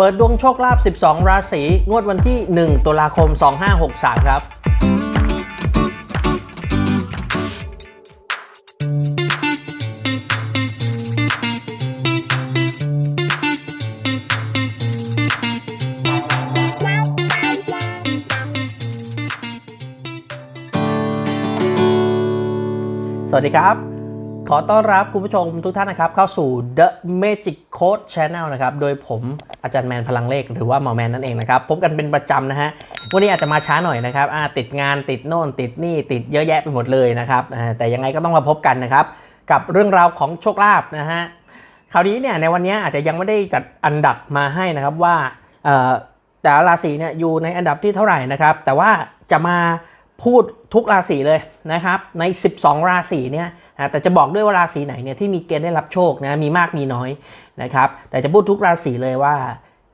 เปิดดวงโชคลาภ 12 ราศี งวดวันที่ 1 ตุลาคม 2563 ครับ สวัสดีครับ ขอต้อนรับคุณผู้ชมทุกท่านนะครับ เข้าสู่ The Magic Code Channel นะครับ โดยผมอาจารย์แมนพลังเลขหรือว่าหมอแมนนั่นเองนะครับ พบกันเป็นประจำนะฮะ วันนี้อาจจะมาช้าหน่อยนะครับติดงานติดโน่น ติดนี่ ติดเยอะแยะไปหมดเลยนะครับ แต่ยังไงก็ต้องมาพบกันนะครับ กับเรื่องราวของโชคลาภนะฮะคราวนี้เนี่ยในวันนี้อาจจะยังไม่ได้จัดอันดับมาให้นะครับว่าแต่ละราศีเนี่ยอยู่ในอันดับที่เท่าไหร่นะครับ แต่ว่าจะมาพูดทุกราศีเลยนะครับ ใน 12 ราศีเนี่ย นะแต่จะบอกด้วยว่าราศีไหนเนี่ยที่มีเกณฑ์ได้รับโชคนะมีมากมีน้อยนะครับแต่จะพูดทุกราศีเลยว่า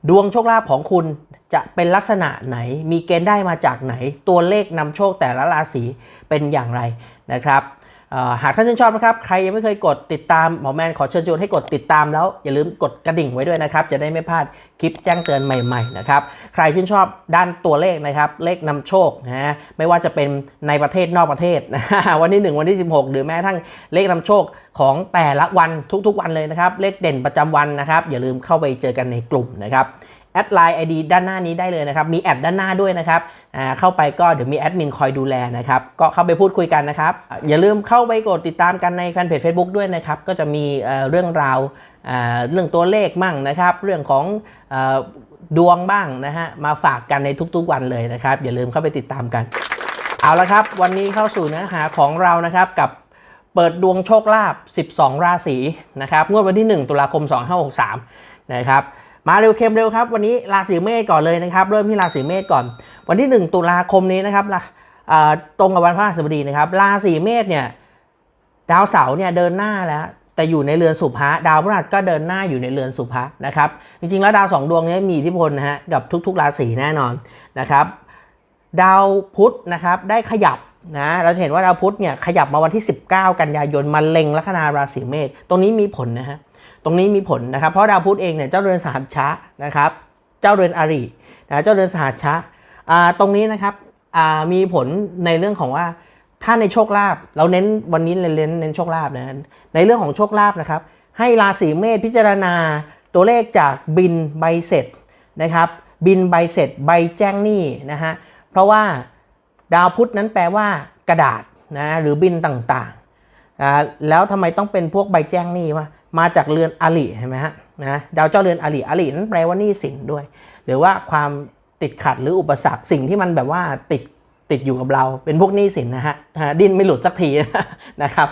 ดวงโชคลาภของคุณจะเป็นลักษณะไหน มีเกณฑ์ได้มาจากไหน ตัวเลขนำโชคแต่ละราศีเป็นอย่างไรนะครับ หากท่านชื่นชอบนะครับ ใครยังไม่เคยกดติดตามหมอแมนขอเชิญชวนให้กดติดตามแล้วอย่าลืมกดกระดิ่งไว้ด้วยนะครับ จะได้ไม่พลาดคลิปแจ้งเตือนใหม่ๆนะครับ ใครชื่นชอบด้านตัวเลขนะครับ เลขนำโชคนะไม่ว่าจะเป็นในประเทศนอกประเทศวันที่ 1 วันที่ 16 หรือแม้กระทั่งเลขนำโชคของแต่ละวันทุกๆวันเลยนะครับ เลขเด่นประจำวันนะครับ อย่าลืมเข้าไปเจอกันในกลุ่มนะครับ แอดไลน์ ID ด้านหน้านี้ได้เลยนะครับมีแอดด้านหน้าด้วยนะครับเข้าไปก็เดี๋ยวมีแอดมินคอยดูแลนะครับก็เข้าไปพูดคุยกันนะครับอย่าลืมเข้าไปกดติดตามกันในแฟนเพจ Facebook ด้วยนะครับก็จะมีเรื่องราวเรื่องตัวเลขมั่งนะครับ เรื่องของดวงบ้างนะฮะมาฝากกันในทุกๆวันเลยนะครับ อย่าลืมเข้าไปติดตามกัน เอาละครับ วันนี้เข้าสู่เนื้อหาของเรานะครับกับเปิดดวงโชคลาภ 12 ราศีนะครับงวดวันที่ 1 ตุลาคม 2563 นะครับ มาเร็วเค็มเร็วครับ วันนี้ราศีเมษก่อนเลยนะครับเริ่มที่ราศีเมษก่อน วันที่ 1 ตุลาคมนี้นะครับตรงกับวันพฤหัสบดีนะครับราศีเมษเนี่ยดาวเสาร์เนี่ยเดินหน้าแล้วแต่อยู่ในเรือนสุภะดาวพฤหัสก็เดินหน้าอยู่ในเรือนสุภะนะครับจริงๆแล้วดาวสองดวงนี้มีอิทธิพลนะฮะกับทุกๆราศีแน่นอนนะครับดาวพุธนะครับได้ขยับนะเราจะเห็นว่าดาวพุธเนี่ยขยับมาวันที่ 19 กันยายนมาเล็งลัคนาราศีเมษตรงนี้มีผลนะฮะ ตรงนี้มีผลนะครับ เพราะดาวพุธเองเนี่ยเจ้าเรือนสหัชชะนะครับ เจ้าเรือนอารินะเจ้าเรือนสหัชชะอ่าตรงนี้นะครับมีผลในเรื่องของว่าถ้าในโชคลาภเราเน้นวันนี้เน้นเน้นโชคลาภนะในเรื่องของโชคลาภนะครับ ให้ราศีเมษพิจารณาตัวเลขจากบินใบเสร็จนะครับ บินใบเสร็จใบแจ้งหนี้นะฮะเพราะว่าดาวพุธนั้นแปลว่ากระดาษนะหรือบินต่างๆ อ่าแล้วทำไมต้องเป็นพวกใบแจ้งหนี้วะมาจากเรือนอลิเห็นไหมฮะนะดาวเจ้าเรือนอลิอลินั้นแปลว่าหนี้สินด้วย หรือว่าความติดขัดหรืออุปสรรคสิ่งที่มันแบบว่าติดติดอยู่กับเราเป็นพวกหนี้สินนะฮะดิ้นไม่หลุดสักทีนะครับ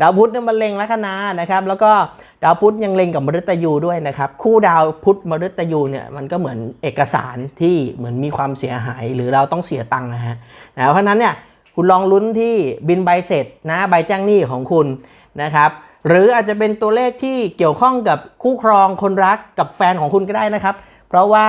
ดาวพุธเนี่ยมันเล็งลัคนานะครับ แล้วก็ดาวพุธยังเล็งกับมฤตยูด้วยนะครับ คู่ดาวพุธมฤตยูเนี่ยมันก็เหมือนเอกสารที่เหมือนมีความเสียหาย หรือเราต้องเสียตังค์นะฮะนะเพราะนั้นเนี่ย คุณลองลุ้นที่บินใบเสร็จนะใบแจ้งหนี้ของคุณนะครับหรืออาจจะเป็นตัวเลขที่เกี่ยวข้องกับคู่ครองคนรักกับแฟนของคุณก็ได้นะครับ เพราะว่า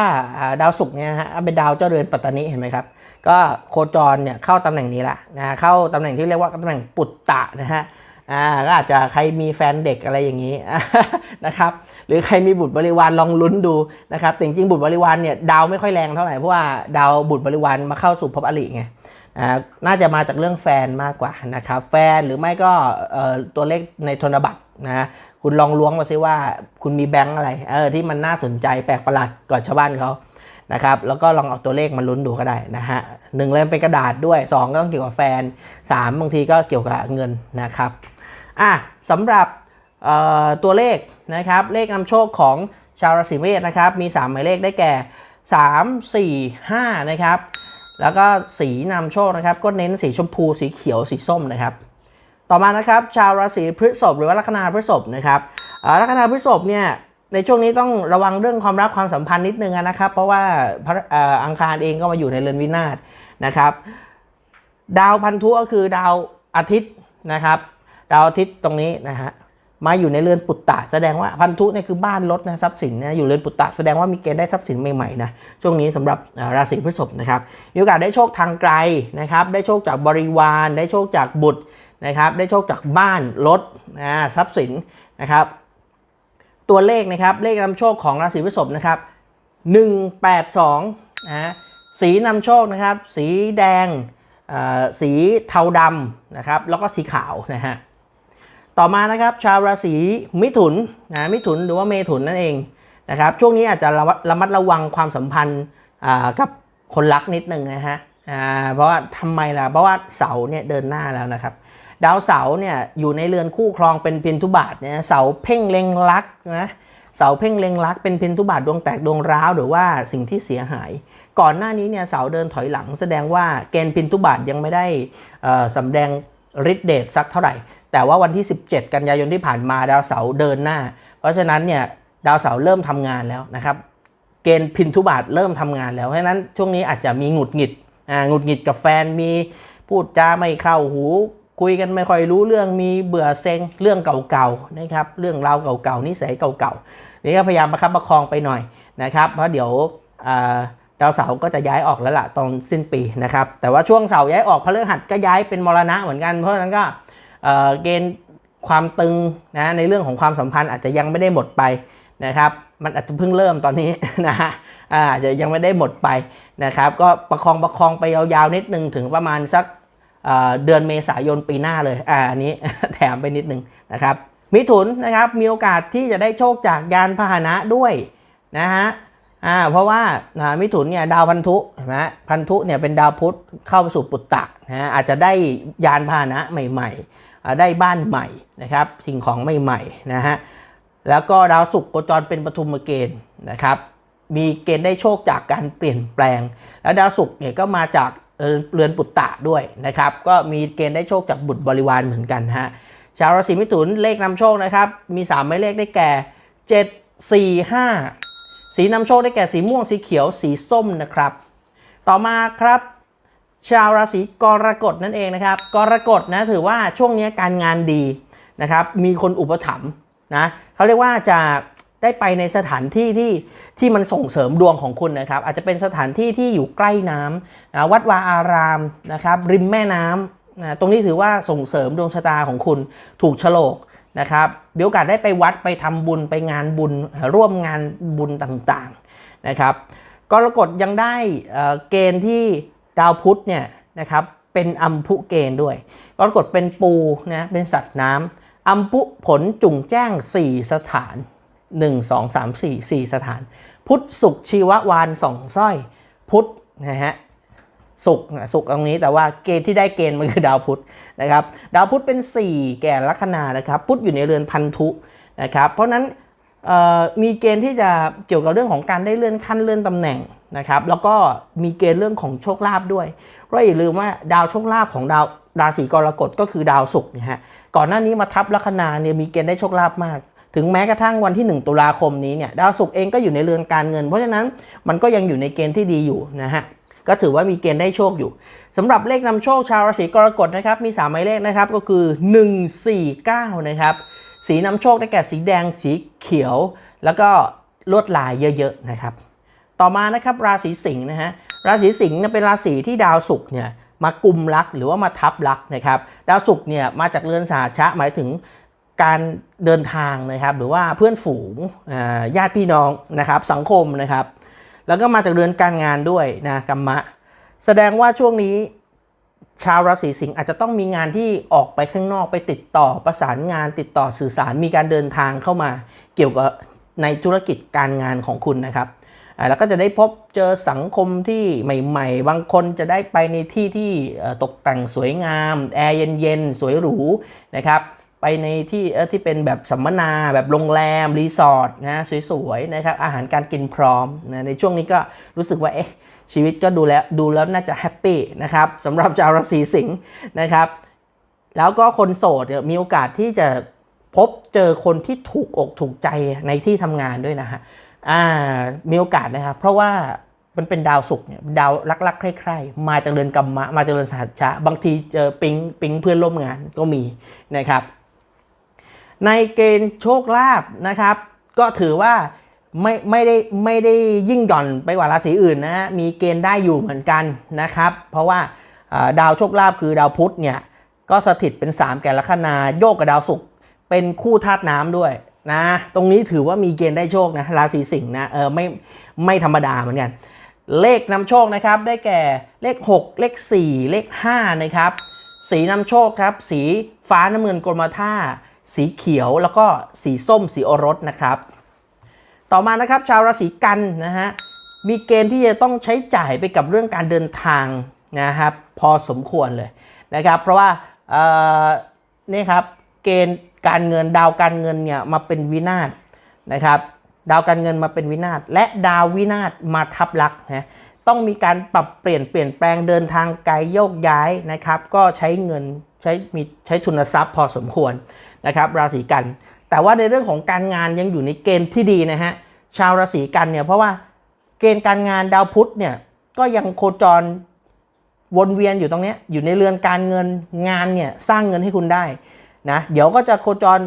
ดาวศุกร์เนี่ยฮะเป็นดาวเจ้าเรือนปัตตานีเห็นไหมครับ ก็โคจรเนี่ยเข้าตำแหน่งนี้ละนะเข้าตำแหน่งที่เรียกว่าตำแหน่งปุตตะนะฮะอ่าก็อาจจะใครมีแฟนเด็กอะไรอย่างนี้นะครับหรือใครมีบุตรบริวารลองลุ้นดูนะครับแต่จริงๆบุตรบริวารเนี่ยดาวไม่ค่อยแรงเท่าไหร่เพราะว่าดาวบุตรบริวารมาเข้าสู่ภพอริไง น่าจะมาจากเรื่องแฟนมากกว่านะครับแฟนหรือไม่ก็ตัวเลขในธนบัตรนะคุณลองล้วงมาซิว่าคุณมีแบงค์อะไรเออที่มันน่าสนใจแปลกประหลาดก่อนชาวบ้านเขานะครับแล้วก็ลองเอาตัวเลขมาลุ้นดูก็ได้นะฮะหนึ่งเลยมันเป็นกระดาษด้วย 2 ก็ต้องเกี่ยวกับแฟน 3 บางทีก็เกี่ยวกับเงินนะครับอะสำหรับตัวเลขนะครับเลขนำโชคของชาวราศีเมษนะครับมี 3 หมายเลขได้แก่ 3 4 5 นะครับ แล้วก็สีนำโชคนะครับ ก็เน้นสีชมพูสีเขียวสีส้มนะครับ ต่อมานะครับชาวราศีพฤษภหรือว่าลัคนาพฤษภนะครับลัคนาพฤษภเนี่ยในช่วงนี้ต้องระวังเรื่องความรักความสัมพันธ์นิดนึงนะครับ เพราะว่าพระอังคารเองก็มาอยู่ในเรือนวินาศนะครับ ดาวพันธุก็คือดาวอาทิตย์นะครับ ดาวอาทิตย์ตรงนี้นะฮะ มาอยู่ในเรือนปุตตะแสดงว่าพันธุเนี่ยคือบ้านรถนะทรัพย์สินนะอยู่เรือนปุตตะแสดงว่ามีเกณฑ์ได้ทรัพย์สินใหม่ๆนะช่วงนี้สำหรับราศีพฤษภนะครับมีโอกาสได้โชคทางไกลนะครับได้โชคจากบริวาร ได้โชคจากบุตรนะครับได้โชคจากบ้านรถนะทรัพย์สินนะครับตัวเลขนะครับเลขนำโชคของราศีพฤษภนะครับ182นะฮะสีนำโชคนะครับสีแดงอ่อสีเทาดำนะครับแล้วก็สีขาวนะฮะ ต่อมานะครับชาวราศีมิถุนนะมิถุนหรือว่าเมถุนนั่นเองนะครับช่วงนี้อาจจะระระมัดระวังความสัมพันธ์กับคนรักนิดนึงนะฮะเพราะว่าทำไมล่ะเพราะว่าเสาเนี่ยเดินหน้าแล้วนะครับ ดาวเสาเนี่ยอยู่ในเรือนคู่ครองเป็นพินทุบาทเนี่ยเสาเพ่งเล็งรักนะเสาเพ่งเล็งรักเป็นพินทุบาทดวงแตกดวงร้าวหรือว่าสิ่งที่เสียหาย ก่อนหน้านี้เนี่ยเสาเดินถอยหลัง แสดงว่าเกณฑ์พินทุบาทยังไม่ได้เอ่อสำแดงฤทธิ์เดชสักเท่าไหร่ แต่ว่าวันที่ 17 กันยายนที่ผ่านมาดาวเสาร์เดินหน้า เพราะฉะนั้นเนี่ยดาวเสาร์เริ่มทำงานแล้วนะครับ เกณฑ์พินทุบาทเริ่มทำงานแล้ว เพราะฉะนั้นช่วงนี้อาจจะมีหงุดหงิดอ่าหงุดหงิดกับแฟนมีพูดจาไม่เข้าหูคุยกันไม่ค่อยรู้เรื่องมีเบื่อเซ็งเรื่องเก่าๆนะครับเรื่องราวเก่าๆนิสัยเก่าๆนี่ก็พยายามประคับประคองไปหน่อยนะครับ เพราะเดี๋ยวดาวเสาร์ก็จะย้ายออกแล้วล่ะตอนสิ้นปีนะครับแต่ว่าช่วงเสาร์ย้ายออกพฤหัสก็ย้ายเป็นมรณะเหมือนกันเพราะฉะนั้นก็ เกณฑ์ความตึงนะในเรื่องของความสัมพันธ์อาจจะยังไม่ได้หมดไปนะครับมันอาจจะเพิ่งเริ่มตอนนี้นะฮะอาจจะยังไม่ได้หมดไปนะครับก็ประคองประคองไปยาวๆนิดนึงถึงประมาณสักเเดือนเมษายนปีหน้าเลยอ่าอันนี้แถมไปนิดนึงนะครับมิถุนนะครับมีโอกาสที่จะได้โชคจากยานพาหนะด้วยนะฮะอ่าเพราะว่านะมิถุนเนี่ยดาวพันธุเห็นไหมพันธุเนี่ยเป็นดาวพุธเข้าไปสู่ปุตตะนะฮะอาจจะได้ยานพาหนะใหม่ ๆ ได้บ้านใหม่นะครับสิ่งของใหม่ๆนะฮะแล้วก็ดาวศุกร์โคจรเป็นปฐุมเกณฑ์นะครับมีเกณฑ์ได้โชคจากการเปลี่ยนแปลง แล้วดาวศุกร์เนี่ยก็มาจากเรือนปุตตะด้วยนะครับก็มีเกณฑ์ได้โชคจากบุตรบริวารเหมือนกันฮะชาวราศีมิถุนเลขนำโชคนะครับมี3หมายเลขได้แก่ 7 4 5 สีนำโชคได้แก่สีม่วงสีเขียวสีส้มนะครับ ต่อมาครับ ชาวราศีกรกฎนั่นเองนะครับ กรกฎนะถือว่าช่วงนี้การงานดีนะครับ มีคนอุปถัมภ์นะเขาเรียกว่าจะได้ไปในสถานที่ที่ที่มันส่งเสริมดวงของคุณนะครับ อาจจะเป็นสถานที่ที่อยู่ใกล้น้ำนะวัดวาอารามนะครับ ริมแม่น้ำนะตรงนี้ถือว่าส่งเสริมดวงชะตาของคุณถูกโฉลกนะครับมีโอกาสได้ไปวัดไปทำบุญไปงานบุญร่วมงานบุญต่างๆนะครับกรกฎยังได้เกณฑ์ที่ ดาวพุธเนี่ยนะครับเป็นอัมพุเกณฑ์ด้วยกรกฎเป็นปูนะเป็นสัตว์น้ำอัมพุผลจุ่งแจ้ง 4 สถาน 1 2 3 4 4 สถาน พุธสุขชีววานสองสร้อย พุธนะฮะสุขนะสุขตรงนี้แต่ว่าเกณฑ์ที่ได้เกณฑ์มันคือดาวพุธนะครับดาวพุธเป็น 4 แก่ลัคนานะครับพุธอยู่ในเรือนพันธุนะครับเพราะนั้นมีเกณฑ์ที่จะเกี่ยวกับเรื่องของการได้เลื่อนขั้นเลื่อนตำแหน่ง นะครับแล้วก็มีเกณฑ์เรื่องของโชคลาภด้วยเพราะอย่าลืมว่าดาวโชคลาภของดาวราศีกรกฎก็คือดาวศุกร์นะฮะก่อนหน้านี้มาทับลัคนาเนี่ยมีเกณฑ์ได้โชคลาภมาก ถึงแม้กระทั่งวันที่ 1 ตุลาคมนี้เนี่ยดาวศุกร์เองก็อยู่ในเรือนการเงิน เพราะฉะนั้นมันก็ยังอยู่ในเกณฑ์ที่ดีอยู่นะฮะก็ถือว่ามีเกณฑ์ได้โชคอยู่สำหรับเลขนำโชคชาวราศีกรกฎนะครับมี3หมายเลขนะครับก็คือ 149นะครับสีนำโชคได้แก่สีแดงสีเขียว แล้วก็ลวดลายเยอะๆนะครับ ต่อมานะครับราศีสิงห์นะฮะราศีสิงห์เป็นราศีที่ดาวศุกร์เนี่ยมากุมรักหรือว่ามาทับรักนะครับดาวศุกร์เนี่ยมาจากเรือนสหชะหมายถึงการเดินทางนะครับหรือว่าเพื่อนฝูงญาติพี่น้องนะครับสังคมนะครับ แล้วก็มาจากเรือนการงานด้วยนะกัมมะ แสดงว่าช่วงนี้ชาวราศีสิงห์อาจจะต้องมีงานที่ออกไปข้างนอกไปติดต่อประสานงานติดต่อสื่อสารมีการเดินทางเข้ามาเกี่ยวกับในธุรกิจการงานของคุณนะครับ แล้วก็จะได้พบเจอสังคมที่ใหม่ ๆ บางคนจะได้ไปในที่ที่ตกแต่งสวยงามแอร์เย็นๆ สวยหรูนะครับไปในที่ที่เป็นแบบสัมมนาแบบโรงแรม รีสอร์ทนะสวยๆนะครับอาหารการกินพร้อมนะในช่วงนี้ก็รู้สึกว่าเอ๊ะชีวิตก็ดูแล้วดูแล้วน่าจะแฮปปี้นะครับสำหรับชาวราศีสิงห์นะครับ แล้วก็คนโสดมีโอกาสที่จะพบเจอคนที่ถูกอกถูกใจในที่ทำงานด้วยนะฮะ อ่ามีโอกาสนะครับ เพราะว่ามันเป็นดาวศุกร์เนี่ยดาวรักๆใคร่ๆมาจากเรือนกรรมะมาจากเรือนสหัชชะ บางทีเจอปิงปิงเพื่อนร่วมงานก็มีนะครับ ในเกณฑ์โชคลาภนะครับ ก็ถือว่าไม่ไม่ได้ไม่ได้ยิ่งหย่อนไปกว่าราศีอื่นนะ มีเกณฑ์ได้อยู่เหมือนกันนะครับ เพราะว่าดาวโชคลาภคือดาวพุธเนี่ยก็สถิตเป็น 3 แก่ลัคนาโยกกับดาวศุกร์เป็นคู่ธาตุน้ำด้วย นะ ตรงนี้ถือว่ามีเกณฑ์ได้โชคนะ ราศีสิงห์นะ เออไม่ไม่ธรรมดาเหมือนกัน เลขนำโชคนะครับ ได้แก่เลข 6 เลข 4 เลข 5 นะครับ สีนำโชคครับ สีฟ้าน้ำเงินกรมท่า สีเขียวแล้วก็สีส้ม สีโอรสนะครับ ต่อมานะครับชาวราศีกันนะฮะ มีเกณฑ์ที่จะต้องใช้จ่ายไปกับเรื่องการเดินทางนะครับ พอสมควรเลยนะครับ เพราะว่าเอ่อนี่ครับเกณฑ์ การเงินดาวการเงินเนี่ยมาเป็นวินาศนะครับดาวการเงินมาเป็นวินาศและดาววินาศมาทับลักนะต้องมีการปรับเปลี่ยนเปลี่ยนแปลงเดินทางไกลโยกย้ายนะครับก็ใช้เงินใช้มีใช้ทุนทรัพย์พอสมควรนะครับราศีกัน แต่ว่าในเรื่องของการงานยังอยู่ในเกณฑ์ที่ดีนะฮะชาวราศีกันเนี่ยเพราะว่าเกณฑ์การงานดาวพุธเนี่ยก็ยังโคจรวนเวียนอยู่ตรงนี้อยู่ในเรือนการเงินงานเนี่ยสร้างเงินให้คุณได้ นะเดี๋ยวก็จะโคจร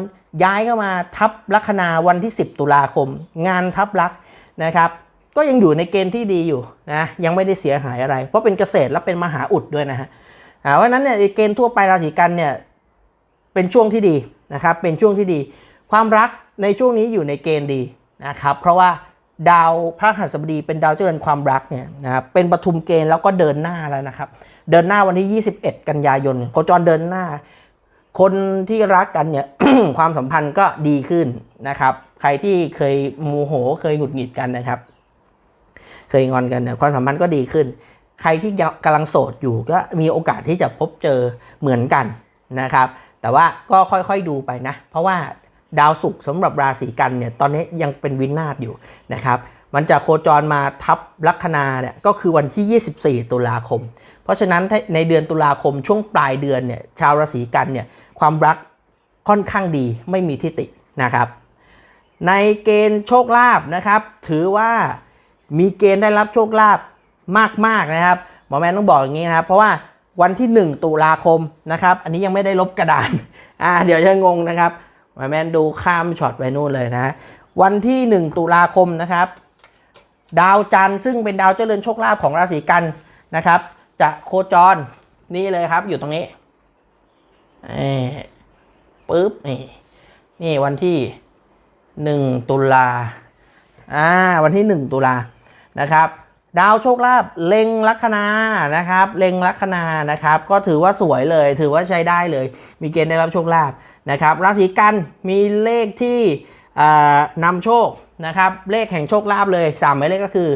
ย้ายเข้ามาทับลัคนาวันที่ 10 ตุลาคม งานทับลักนะครับ ก็ยังอยู่ในเกณฑ์ที่ดีอยู่นะยังไม่ได้เสียหายอะไร เพราะเป็นเกษตรและเป็นมหาอุดด้วยนะฮะเพราะฉะนั้นเนี่ยเกณฑ์ทั่วไปราศีกันเนี่ยเป็นช่วงที่ดีนะครับเป็นช่วงที่ดี ความรักในช่วงนี้อยู่ในเกณฑ์ดีนะครับเพราะว่าดาวพระหัสบดีเป็นดาวเจริญความรักเนี่ยนะครับเป็นปฐุมเกณฑ์แล้วก็เดินหน้าแล้วนะครับ เดินหน้าวันที่ 21 กันยายนโคจรเดินหน้า คนที่รักกันเนี่ยความสัมพันธ์ก็ดีขึ้นนะครับ ใครที่เคยโมโหเคยหงุดหงิดกันนะครับ เคยงอนกันเนี่ยความสัมพันธ์ก็ดีขึ้น ใครที่ยังกำลังโสดอยู่ก็มีโอกาสที่จะพบเจอเหมือนกันนะครับ แต่ว่าก็ค่อยๆดูไปนะ เพราะว่าดาวศุกร์สำหรับราศีกันเนี่ยตอนนี้ยังเป็นวินาศอยู่นะครับ มันจะโคจรมาทับลัคนาเนี่ยก็คือวันที่ 24 ตุลาคม เพราะฉะนั้นในเดือนตุลาคมช่วงปลายเดือนเนี่ยชาวราศีกันเนี่ย ความรักค่อนข้างดีไม่มีที่ตินะครับ ในเกณฑ์โชคลาภนะครับ ถือว่ามีเกณฑ์ได้รับโชคลาภมากๆนะครับหมอแมนต้องบอกอย่างนี้นะครับ เพราะว่าวันที่ 1 ตุลาคมนะครับ อันนี้ยังไม่ได้ลบกระดานอ่าเดี๋ยวจะงงนะครับหมอแมนดูข้ามช็อตไปนู่นเลยนะวันที่ 1 ตุลาคมนะครับ ดาวจันทร์ซึ่งเป็นดาวเจริญโชคลาภของราศีกันนะครับ จะโคจรนี่เลยครับอยู่ตรงนี้ นี่ปึ๊บนี่นี่วันที่1ตุลาอ่าวันที่1ตุลานะครับ ดาวโชคลาภเล็งลัคนานะครับเล็งลัคนานะครับ ก็ถือว่าสวยเลย ถือว่าใช้ได้เลย มีเกณฑ์ได้รับโชคลาภนะครับราศีกันมีเลขที่นำโชคนะครับ เลขแห่งโชคลาภเลย3หมายเลขก็คือ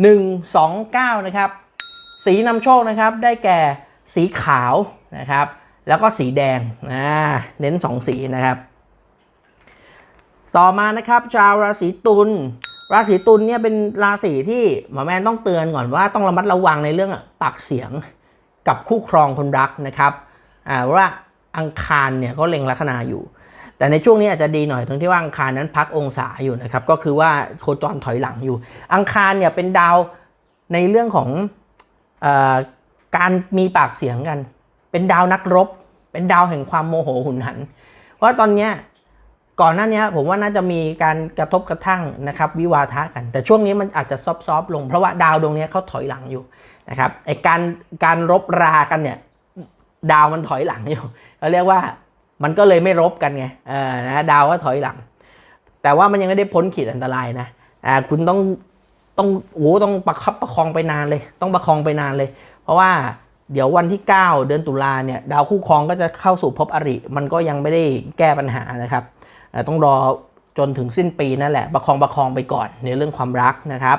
1 2 9 นะครับ สีนำโชคนะครับได้แก่สีขาวนะครับ แล้วก็สีแดงอ่าเน้น 2 สีนะครับ ต่อมานะครับชาวราศีตุลราศีตุลเนี่ยเป็นราศีที่หมอแมนต้องเตือนก่อนว่าต้องระมัดระวังในเรื่องปากเสียงกับคู่ครองคนรักนะครับอ่าว่าอังคารเนี่ยก็เล็งลัคนาอยู่ แต่ในช่วงนี้อาจจะดีหน่อยตรงที่ว่าอังคารนั้นพักองศาอยู่นะครับก็คือว่าโคจรถอยหลังอยู่ อังคารเนี่ยเป็นดาวในเรื่องของอการมีปากเสียงกัน เป็นดาวนักรบ เป็นดาวแห่งความโมโหหุนหัน เพราะตอนเนี้ยก่อนหน้านี้ผมว่าน่าจะมีการกระทบกระทั่งนะครับวิวาทะกัน แต่ช่วงนี้มันอาจจะซอฟๆลง เพราะว่าดาวดวงนี้เขาถอยหลังอยู่นะครับไอการการรบรากันเนี่ยดาวมันถอยหลังอยู่เขาเรียกว่ามันก็เลยไม่รบกันไงเออนะดาวก็ถอยหลัง แต่ว่ามันยังไม่ได้พ้นขีดอันตรายนะอ่าคุณต้องต้องโอ้ต้องประคับประคองไปนานเลย ต้องประคองไปนานเลย เพราะว่า เดี๋ยววันที่ 9 เดือนตุลาเนี่ยดาวคู่ครองก็จะเข้าสู่ภพอริ มันก็ยังไม่ได้แก้ปัญหานะครับต้องรอจนถึงสิ้นปีนั่นแหละประคองประคองไปก่อนในเรื่องความรักนะครับ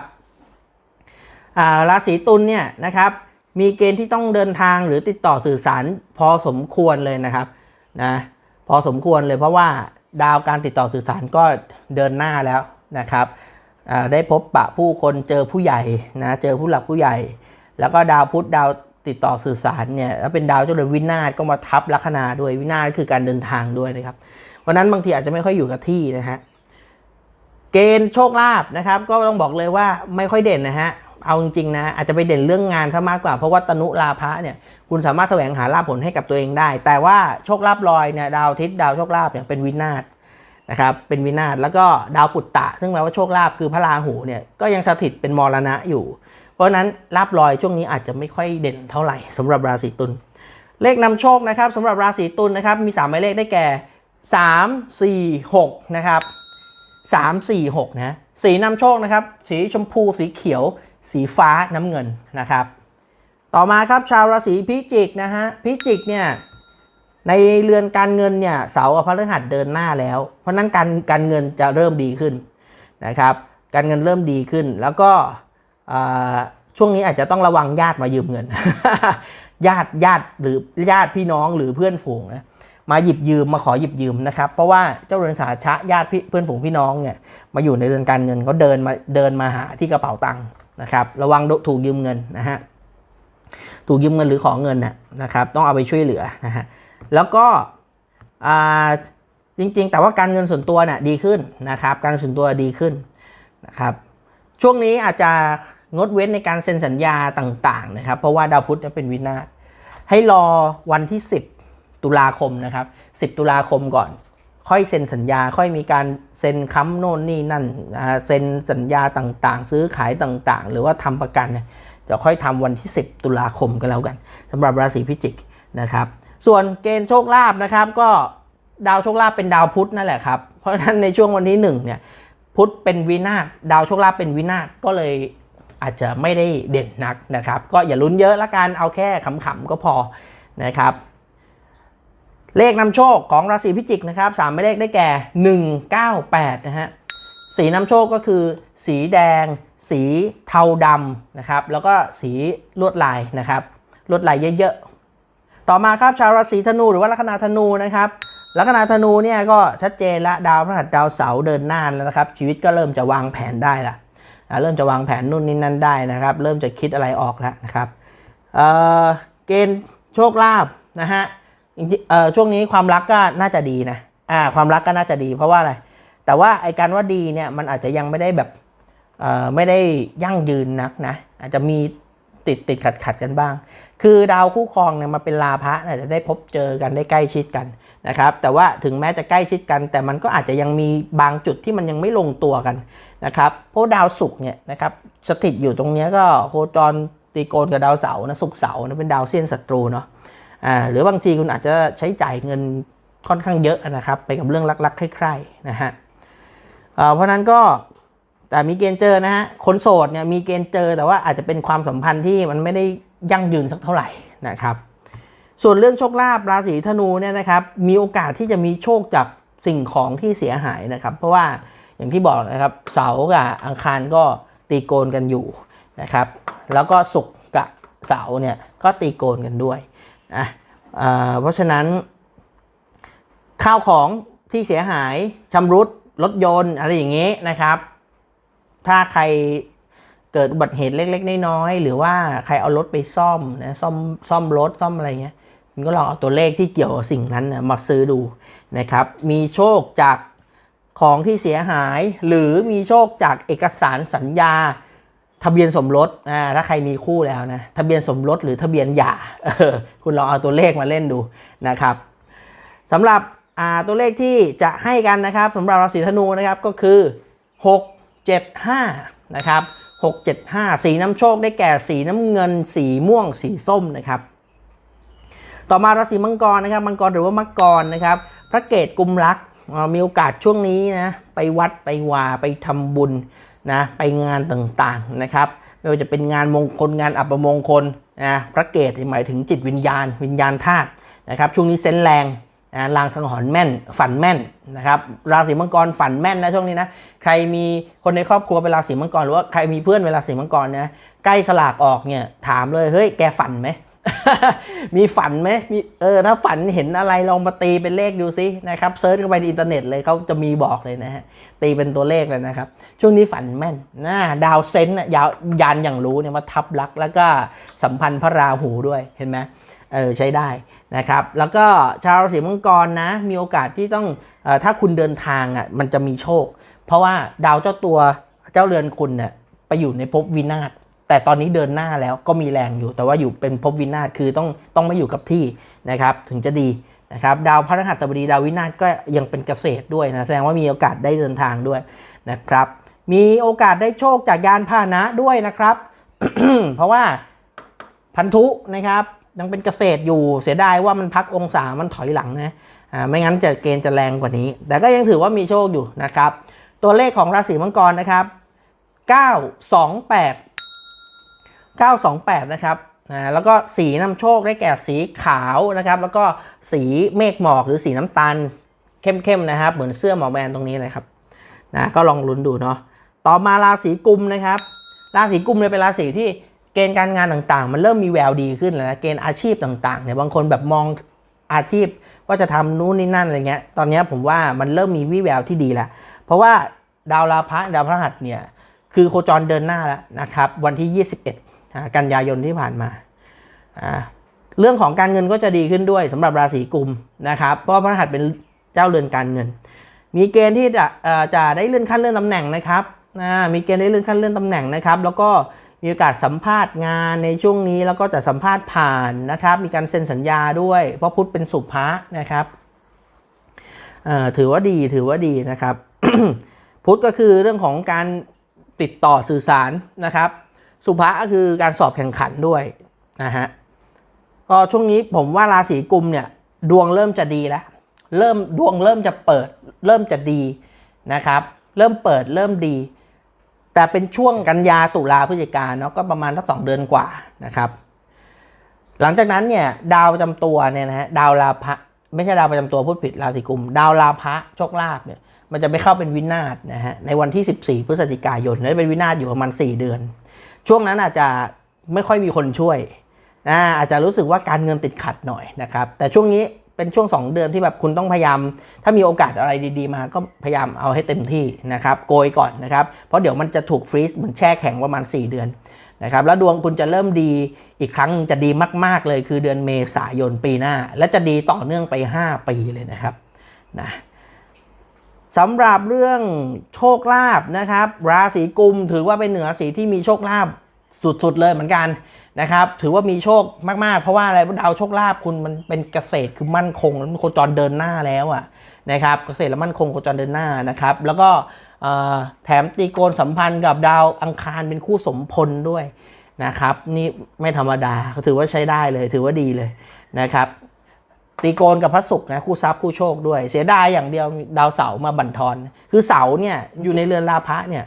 ราศีตุลเนี่ยนะครับมีเกณฑ์ที่ต้องเดินทางหรือติดต่อสื่อสารพอสมควรเลยนะครับนะพอสมควรเลยเพราะว่าดาวการติดต่อสื่อสารก็เดินหน้าแล้วนะครับได้พบปะผู้คนเจอผู้ใหญ่นะเจอผู้หลักผู้ใหญ่ แล้วก็ดาวพุธดาว ติดต่อสื่อสารเนี่ยแล้วเป็นดาวเจริญวินาศก็มาทับลัคนาด้วยวินาศก็คือการเดินทางด้วยนะครับวันนั้นบางทีอาจจะไม่ค่อยอยู่กับที่นะฮะเกณฑ์โชคลาภนะครับ ก็ต้องบอกเลยว่าไม่ค่อยเด่นนะฮะเอาจริงๆนะอาจจะไปเด่นเรื่องงานซะมากกว่าเพราะว่าตนุลาภะเนี่ยคุณสามารถแสวงหาลาภผลให้กับตัวเองได้ แต่ว่าโชคลาภลอยเนี่ยดาวทิศดาวโชคลาภเนี่ยเป็นวินาศนะครับเป็นวินาศแล้วก็ดาวปุตตะ ซึ่งแปลว่าโชคลาภคือพระราหูเนี่ยก็ยังสถิตเป็นมรณะอยู่ ราะนั้นลาภลอยช่วงนี้อาจจะไม่ค่อยเด่นเท่าไหร่สำหรับราศีตุลเลขนำโชคนะครับสำหรับราศีตุลนะครับมี3หมายเลขได้แก่ 3 4 6นะครับ3 4 6นะสีนำโชคนะครับ สีชมพูสีเขียว สีฟ้าน้ำเงินนะครับ ต่อมาครับชาวราศีพิจิกนะฮะพิจิกเนี่ยในเรือนการเงินเนี่ยเสาร์กับพฤหัสเดินหน้าแล้ว เพราะนั้นการการเงินจะเริ่มดีขึ้นนะครับ การเงินเริ่มดีขึ้นแล้วก็ ช่วงนี้อาจจะต้องระวังญาติมายืมเงิน ญาติญาติหรือญาติพี่น้องหรือเพื่อนฝูงนะมาหยิบยืมมาขอหยิบยืมนะครับ เพราะว่าเจ้าเรือนสาชะญาติเพื่อนฝูงพี่น้องเนี่ยมาอยู่ในเรือนการเงินเขาเดินมาเดินมาหาที่กระเป๋าตังค์นะครับ ระวังถูกยืมเงินนะฮะถูกยืมเงินหรือขอเงินนะนะครับ ต้องเอาไปช่วยเหลือนะฮะแล้วก็จริงๆ แต่ว่าการเงินส่วนตัวน่ะดีขึ้นนะครับ การส่วนตัวดีขึ้นนะครับ ช่วงนี้อาจจะ งดเว้นในการเซ็นสัญญาต่างๆนะครับ เพราะว่าดาวพุธจะเป็นวินาศให้รอวันที่ 10 ตุลาคมนะครับ 10 ตุลาคมก่อน ค่อยเซ็นสัญญาค่อยมีการเซ็นค้ำโน่นนี่นั่นเซ็นสัญญาต่างๆ ซื้อขายต่างๆ หรือว่าทำประกันจะค่อยทำวันที่ 10 ตุลาคมกันแล้วกันสำหรับราศีพิจิกนะครับ ส่วนเกณฑ์โชคลาภนะครับ ก็ดาวโชคลาภเป็นดาวพุธนั่นแหละครับเพราะฉะนั้นในช่วงวันที่1เนี่ยพุธเป็นวินาศดาวโชคลาภเป็นวินาศก็เลย อาจจะไม่ได้เด่นนักนะครับ ก็อย่าลุ้นเยอะละกันเอาแค่ขำๆก็พอนะครับเลขนำโชคของราศีพิจิกนะครับสามเลขได้แก่ 198 นะฮะ สีนำโชคก็คือ สีแดง สีเทาดำนะครับ แล้วก็สีลวดลายนะครับ ลวดลายเยอะๆ ต่อมาครับชาวราศีธนูหรือว่าลัคนาธนูนะครับ ลัคนาธนูเนี่ยก็ชัดเจนละดาวพฤหัสดาวเสาร์เดินหน้าแล้วนะครับ ชีวิตก็เริ่มจะวางแผนได้ละ เริ่มจะวางแผนนู่นนี่นั่นได้นะครับ เริ่มจะคิดอะไรออกแล้วนะครับเเกณฑ์โชคลาภนะฮะช่วงนี้ความรักก็น่าจะดีนะอ่าความรักก็น่าจะดี เพราะว่าอะไรแต่ว่าไอการว่าดีเนี่ยมันอาจจะยังไม่ได้แบบไม่ได้ยั่งยืนนักนะอาจจะมีติดติดขัดขัดกันบ้าง คือดาวคู่ครองเนี่ยมาเป็นลาภะเนี่ยจะได้พบเจอกันได้ใกล้ชิดกัน นะครับแต่ว่าถึงแม้จะใกล้ชิดกัน แต่มันก็อาจจะยังมีบางจุดที่มันยังไม่ลงตัวกันนะครับเพราะดาวศุกร์เนี่ยนะครับสถิตอยู่ตรงเนี้ยก็โคจรตีโกนกับดาวเสาร์นะศุกร์เสาร์นะเป็นดาวเซียนศัตรูเนาะอ่าหรือบางทีคุณอาจจะใช้จ่ายเงินค่อนข้างเยอะนะครับ ไปกับเรื่องรักๆใคร่ๆนะฮะเพราะนั้นก็แต่มีเกณฑ์เจอนะฮะคนโสดเนี่ยมีเกณฑ์เจอแต่ว่าอาจจะเป็นความสัมพันธ์ที่มันไม่ได้ยั่งยืนสักเท่าไหร่นะครับ ส่วนเรื่องโชคลาภราศีธนูเนี่ยนะครับมีโอกาสที่จะมีโชคจากสิ่งของที่เสียหายนะครับ เพราะว่าอย่างที่บอกนะครับเสาร์กับอังคารก็ตีโกนกันอยู่นะครับ แล้วก็ศุกร์กับเสาร์เนี่ยก็ตีโกนกันด้วยนะอ่าเพราะฉะนั้น ข้าวของที่เสียหายชำรุดรถยนต์อะไรอย่างเงี้ยนะครับ ถ้าใครเกิดอุบัติเหตุเล็ก ๆ น้อยๆหรือว่าใครเอารถไปซ่อมนะซ่อมซ่อมรถซ่อมอะไรเงี้ย คุณก็ลองเอาตัวเลขที่เกี่ยวกับสิ่งนั้นมาซื้อดูนะครับ มีโชคจากของที่เสียหาย หรือมีโชคจากเอกสารสัญญา ทะเบียนสมรสอ่าถ้าใครมีคู่แล้วนะทะเบียนสมรสหรือทะเบียนหย่าเออคุณลองเอาตัวเลขมาเล่นดูนะครับสำหรับตัวเลขที่จะให้กันนะครับสำหรับราศีธนูนะครับก็คือ 6 7 5 นะครับ 6 7 5 สีน้ำโชคได้แก่สีน้ำเงิน สีม่วง สีส้มนะครับ ต่อมาราศีมังกรนะครับมังกรหรือว่ามังกรนะครับ พระเกตกุมรักมีโอกาสช่วงนี้นะไปวัดไปวาไปทำบุญนะไปงานต่างๆนะครับไม่ว่าจะเป็นงานมงคลงานอัปมงคลนะพระเกตหมายถึงจิตวิญญาณ วิญญาณธาตุนะครับช่วงนี้เซนแรงนะลางสังหรณ์แม่นฝันแม่นนะครับราศีมังกรฝันแม่นนะช่วงนี้นะใครมีคนในครอบครัวเป็นราศีมังกรหรือว่าใครมีเพื่อนเป็นราศีมังกรนะใกล้สลากออกเนี่ยถามเลยเฮ้ยแกฝันไหม มีฝันไหมมีเออถ้าฝันเห็นอะไรลองมาตีเป็นเลขดูซินะครับเซิร์ชเข้าไปในอินเทอร์เน็ตเลยเขาจะมีบอกเลยนะฮะตีเป็นตัวเลขเลยนะครับ ช่วงนี้ฝันแม่นนะดาวเซนต์ยาวยานอย่างรู้เนี่ยมาทับลักแล้วก็สัมพันธ์พระราหูด้วยเห็นไหมเออใช้ได้นะครับ แล้วก็ชาวราศีมังกรนะ มีโอกาสที่ต้องออถ้าคุณเดินทางอะมันจะมีโชค เพราะว่าดาวเจ้าตัวเจ้าเรือนคุณเนี่ยไปอยู่ในภพวินาศ แต่ตอนนี้เดินหน้าแล้วก็มีแรงอยู่ แต่ว่าอยู่เป็นภพวินาศคือต้องต้องไม่อยู่กับที่นะครับถึงจะดีนะครับดาวพฤหัสบดีดาววินาศก็ยังเป็นเกษตรด้วยนะแสดงว่ามีโอกาสได้เดินทางด้วยนะครับ มีโอกาสได้โชคจากยานพาหนะด้วยนะครับ เพราะว่าพันธุนะครับยังเป็นเกษตรอยู่เสียดายว่ามันพักองศามันถอยหลังนะอ่าไม่งั้นจะเกณฑ์จะแรงกว่านี้ แต่ก็ยังถือว่ามีโชคอยู่นะครับ ตัวเลขของราศีมังกรนะครับ 928 928 นะครับนะแล้วก็สีนำโชคได้แก่สีขาวนะครับ แล้วก็สีเมฆหมอกหรือสีน้ำตาลเข้มๆนะครับ เหมือนเสื้อหมอแบนตรงนี้เลยครับนะก็ลองลุ้นดูเนาะต่อมาราศีกุมนะครับ ราศีกุมเนี่ยเป็นราศีที่เกณฑ์การงานต่างๆ มันเริ่มมีแววดีขึ้นแล้วนะเกณฑ์อาชีพต่างๆเนี่ยบางคนแบบมองอาชีพว่าจะทำนู่นนี่นั่นอะไรเงี้ยตอนนี้ผมว่ามันเริ่มมีวิแววที่ดีแล้ว เพราะว่าดาวราพะดาวพฤหัสเนี่ยคือโคจรเดินหน้าแล้วนะครับวันที่ 21อ่า กันยายนที่ผ่านมา เรื่องของการเงินก็จะดีขึ้นด้วยสำหรับราศีกุมนะครับ เพราะว่าพฤหัสเป็นเจ้าเรือนการเงิน มีเกณฑ์ที่จะจะได้เลื่อนขั้นเลื่อนตำแหน่งนะครับมีเกณฑ์ได้เลื่อนขั้นเลื่อนตำแหน่งนะครับ แล้วก็มีโอกาสสัมภาษณ์งานในช่วงนี้แล้วก็จะสัมภาษณ์ผ่านนะครับ มีการเซ็นสัญญาด้วย เพราะพุธเป็นสุภะนะครับถือว่าดีถือว่าดีนะครับ พุธก็คือเรื่องของการติดต่อสื่อสารนะครับ สุภะก็คือการสอบแข่งขันด้วยนะฮะก็ช่วงนี้ผมว่าราศีกุมเนี่ยดวงเริ่มจะดีแล้ว เริ่มดวงเริ่มจะเปิด เริ่มจะดีนะครับ เริ่มเปิดเริ่มดี แต่เป็นช่วงกันยาตุลาพฤศจิกาเนาะก็ประมาณสักสองเดือนกว่านะครับ หลังจากนั้นเนี่ยดาวประจำตัวเนี่ยนะฮะดาวลาภะไม่ใช่ดาวประจำตัวพูดผิดราศีกุม ดาวลาภะโชคลาภเนี่ยมันจะไปเข้าเป็นวินาศนะฮะในวันที่ 14 พฤศจิกายนและเป็นวินาศอยู่ประมาณ 4 เดือน ช่วงนั้นอาจจะไม่ค่อยมีคนช่วยนะอาจจะรู้สึกว่าการเงินติดขัดหน่อยนะครับ แต่ช่วงนี้เป็นช่วง 2 เดือนที่แบบคุณต้องพยายาม ถ้ามีโอกาสอะไรดีๆ มาก็พยายามเอาให้เต็มที่นะครับ โกยก่อนนะครับ เพราะเดี๋ยวมันจะถูกฟรีซเหมือนแช่แข็งประมาณ 4 เดือนนะครับแล้วดวงคุณจะเริ่มดีอีกครั้งจะดีมาก ๆ เลยคือเดือนเมษายนปีหน้า และจะดีต่อเนื่องไป 5 ปีเลยนะครับนะ สำหรับเรื่องโชคลาภนะครับ ราศีกุมถือว่าเป็นหนึ่งราศีที่มีโชคลาภสุดๆเลยเหมือนกันนะครับ ถือว่ามีโชคมากๆ เพราะว่าอะไรดาวโชคลาภคุณมันเป็นเกษตรคือมั่นคงแล้วมันโคจรเดินหน้าแล้วอะนะครับ เกษตรและมั่นคงโคจรเดินหน้านะครับ แล้วก็แถมตีโกนสัมพันธ์กับดาวอังคารเป็นคู่สมพลด้วยนะครับ นี่ไม่ธรรมดาถือว่าใช้ได้เลย ถือว่าดีเลยนะครับ ตีโกนกับพระศุกร์นะคู่ทรัพย์คู่โชคด้วย เสียดายอย่างเดียวดาวเสามาบั่นทอน คือเสาเนี่ยอยู่ในเรือนราพะเนี่ย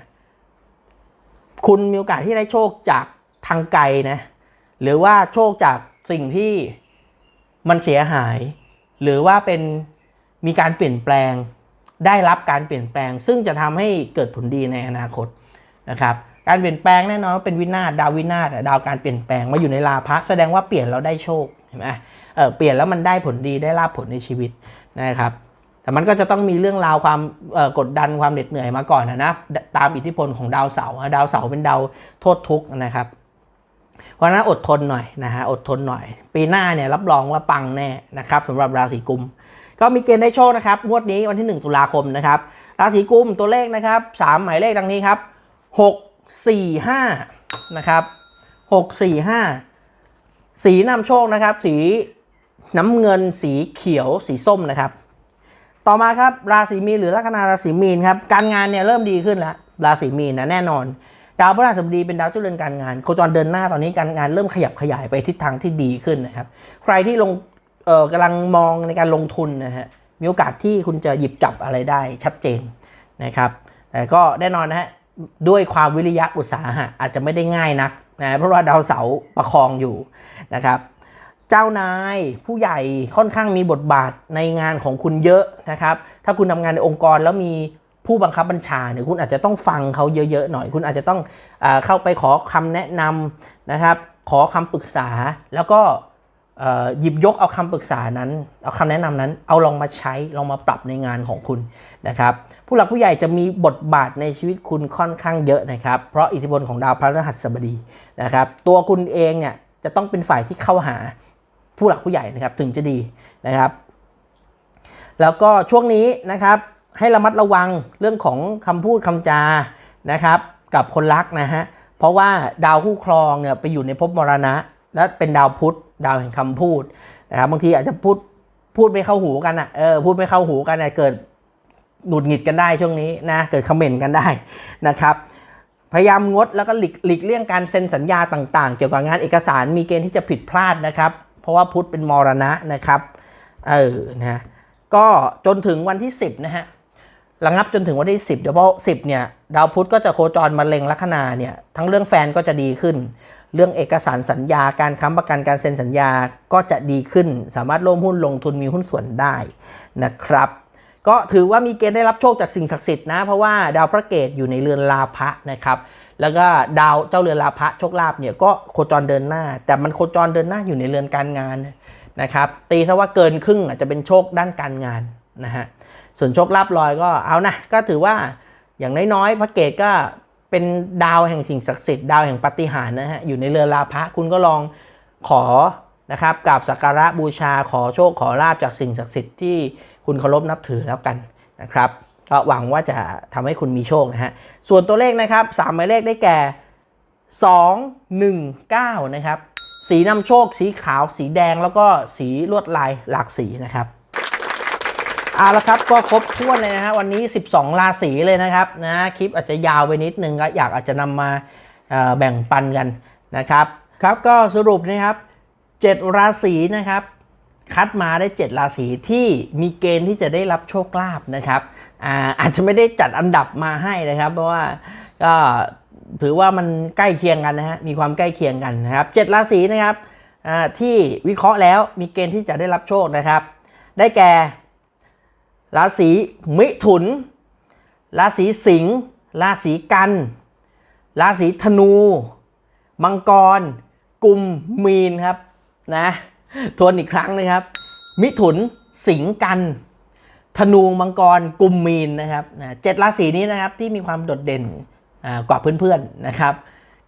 คุณมีโอกาสที่ได้โชคจากทางไกลนะหรือว่าโชคจากสิ่งที่มันเสียหาย หรือว่าเป็นมีการเปลี่ยนแปลง ได้รับการเปลี่ยนแปลง ซึ่งจะทำให้เกิดผลดีในอนาคตนะครับการเปลี่ยนแปลงแน่นอนว่าเป็นวินาศดาววินาศดาวการเปลี่ยนแปลงมาอยู่ในราพะแสดงว่าเปลี่ยนแล้วได้โชค ห็นไหมเออเปลี่ยนแล้วมันได้ผลดีได้ลาบผลในชีวิตนะครับ แต่มันก็จะต้องมีเรื่องราวความกดดันความเหน็ดเหนื่อยมาก่อนนะนะตามอิทธิพลของดาวเสาร์ดาวเสาร์เป็นดาวโทษทุกข์นะครับเพราะฉะนั้นอดทนหน่อยนะฮะอดทนหน่อย ปีหน้าเนี่ยรับรองว่าปังแน่นะครับสำหรับราศีกุม ก็มีเกณฑ์ได้โชคนะครับงวดนี้วันที่ 1 ตุลาคมนะครับ ราศีกุมตัวเลขนะครับ3หมายเลขดังนี้ครับ 6 4 5นะครับ6 4 5 สีนำโชคนะครับ สีน้ำเงินสีเขียวสีส้มนะครับ ต่อมาครับราศีมีนหรือลัคนาราศีมีนครับการงานเนี่ยเริ่มดีขึ้นแล้วราศีมีนนะแน่นอน ดาวพฤหัสบดีเป็นดาวเจ้าเรือนการงานโคจรเดินหน้าตอนนี้การงานเริ่มขยับขยายไปทิศทางที่ดีขึ้นนะครับ ใครที่ลงเอ่อกำลังมองในการลงทุนนะฮะมีโอกาสที่คุณจะหยิบจับอะไรได้ชัดเจนนะครับแต่ก็แน่นอนนะฮะด้วยความวิริยะอุตสาหะอาจจะไม่ได้ง่ายนัก นะเพราะว่าดาวเสาร์ประคองอยู่นะครับ เจ้านายผู้ใหญ่ค่อนข้างมีบทบาทในงานของคุณเยอะนะครับ ถ้าคุณทำงานในองค์กรแล้วมีผู้บังคับบัญชาเนี่ยคุณอาจจะต้องฟังเขาเยอะๆหน่อย คุณอาจจะต้องอเข้าไปขอคำแนะนำนะครับ ขอคำปรึกษาแล้วก็หยิบยกเอาคำปรึกษานั้น เอาคำแนะนำนั้น เอาลองมาใช้ลองมาปรับในงานของคุณนะครับ ผู้หลักผู้ใหญ่จะมีบทบาทในชีวิตคุณค่อนข้างเยอะนะครับ เพราะอิทธิพลของดาวพระฤหัสบดีนะครับ ตัวคุณเองเนี่ยจะต้องเป็นฝ่ายที่เข้าหาผู้หลักผู้ใหญ่นะครับถึงจะดีนะครับ แล้วก็ช่วงนี้นะครับให้ระมัดระวังเรื่องของคำพูดคำจานะครับ กับคนรักนะฮะเพราะว่าดาวคู่ครองเนี่ยไปอยู่ในภพมรณะ และเป็นดาวพุธดาวแห่งคำพูดนะครับบางทีอาจจะพูดพูดไม่เข้าหูกันอะเออพูดไม่เข้าหูกันเนี่ยเกิด หงุดหงิดกันได้ช่วงนี้นะเกิดคอมเมนต์กันได้นะครับพยายามงดแล้วก็หลีกหลีกเลี่ยงการเซ็นสัญญาต่างๆ เกี่ยวกับงานเอกสารมีเกณฑ์ที่จะผิดพลาดนะครับ เพราะว่าพุทธเป็นมรณะนะครับเออนะก็จนถึงวันที่ 10นะฮะระงับจนถึงวันที่ 10 เดี๋ยวพอ10เนี่ยดาวพุธก็จะโคจรมาเล็งลัคนาเนี่ยทั้งเรื่องแฟนก็จะดีขึ้น เรื่องเอกสารสัญญาการค้ำประกันการเซ็นสัญญาก็จะดีขึ้น สามารถร่วมหุ้นลงทุนมีหุ้นส่วนได้นะครับ ก็ถือว่ามีเกณฑ์ได้รับโชคจากสิ่งศักดิ์สิทธิ์นะ เพราะว่าดาวพระเกตอยู่ในเรือนลาภะนะครับ แล้วก็ดาวเจ้าเรือนลาภะโชคลาภเนี่ยก็โคจรเดินหน้า แต่มันโคจรเดินหน้าอยู่ในเรือนการงานนะครับ ตีซะว่าเกินครึ่งอาจจะเป็นโชคด้านการงานนะฮะ ส่วนโชคลาภลอยก็เอานะ ก็ถือว่าอย่างน้อยๆพระเกตก็เป็นดาวแห่งสิ่งศักดิ์สิทธิ์ดาวแห่งปาฏิหารินะฮะ อยู่ในเรือนลาภะคุณก็ลองขอนะครับกราบสักการะบูชาขอโชคขอลาบจากสิ่งศักดิ์สิทธิ์ที่ คุณเคารพนับถือแล้วกันนะครับก็หวังว่าจะทำให้คุณมีโชคนะฮะส่วนตัวเลขนะครับสามหมายเลขได้แก่ 2 1 9 นะครับ สีนำโชค สีขาว สีแดงแล้วก็สีลวดลายหลากสีนะครับเอาละครับก็ครบถ้วนเลยนะฮะวันนี้ 12 ราศีเลยนะครับนะคลิปอาจจะยาวไปนิดนึงก็อยากอาจจะนำมาแบ่งปันกันนะครับ ครับก็สรุปนะครับ 7 ราศีนะครับ คัดมาได้ 7 ราศีที่มีเกณฑ์ที่จะได้รับโชคลาภนะครับอาอาจจะไม่ได้จัดอันดับมาให้นะครับ เพราะว่าก็ถือว่ามันใกล้เคียงกันนะฮะมีความใกล้เคียงกันนะครับเจ็ดราศีนะครับที่วิเคราะห์แล้วมีเกณฑ์ที่จะได้รับโชคนะครับ ได้แก่ ราศีมิถุน ราศีสิงห์ราศีกัน ราศีธนู มังกรกุมมีนครับนะ ทวนอีกครั้งนะครับ มิถุนสิงห์กัน ธนูมังกรกุมมีนนะครับเจ็ดราศีนี้นะครับที่มีความโดดเด่นกว่าเพื่อนๆนะครับ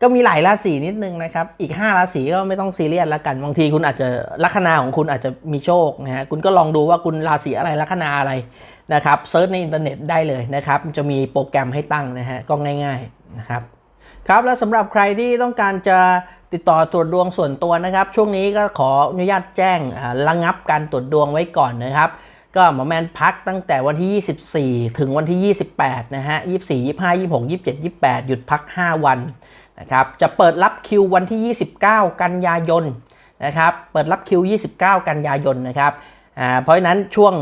ก็มีหลายราศีนิดนึงนะครับ อีก 5 ราศีก็ไม่ต้องซีเรียสแล้วกัน บางทีคุณอาจจะลัคนาของคุณอาจจะมีโชคนะฮะ คุณก็ลองดูว่าคุณราศีอะไรลัคนาอะไรนะครับ เซิร์ชในอินเทอร์เน็ตได้เลยนะครับ จะมีโปรแกรมให้ตั้งนะฮะ ก็ง่ายๆนะครับ ครับแล้วสำหรับใครที่ต้องการจะติดต่อตรวจดวงส่วนตัวนะครับ ช่วงนี้ก็ขออนุญาตแจ้งระงับการตรวจดวงไว้ก่อนนะครับ ก็หมอแมนพักตั้งแต่วันที่ 24 ถึงวันที่ 28 นะฮะ 24 25 26 27 28 หยุดพัก 5 วันนะครับ จะเปิดรับคิววันที่ 29 กันยายนนะครับ เปิดรับคิว 29 กันยายนนะครับ อ่า เพราะฉะนั้นช่วง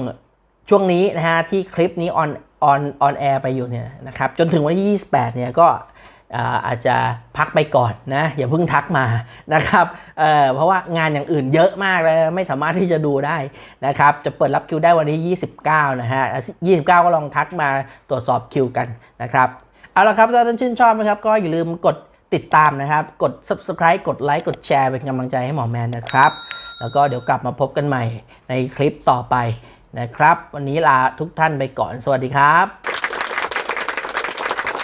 ช่วงนี้นะฮะที่คลิปนี้ออนออนออนแอร์ไปอยู่เนี่ยนะครับ จนถึงวันที่ 28 เนี่ยก็ อาจจะพักไปก่อนนะอย่าเพิ่งทักมานะครับเเพราะว่างานอย่างอื่นเยอะมากเลยไม่สามารถที่จะดูได้นะครับจะเปิดรับคิวได้วันที่ 29 นะฮะอะ29 ก็ลองทักมาตรวจสอบคิวกันนะครับเอาละครับถ้าท่านชื่นชอบนะครับ ก็อย่าลืมกดติดตามนะครับ กด subscribe กดไลค์กดแชร์เป็นกำลังใจให้หมอแมนนะครับ แล้วก็เดี๋ยวกลับมาพบกันใหม่ในคลิปต่อไปนะครับ วันนี้ลาทุกท่านไปก่อนสวัสดีครับ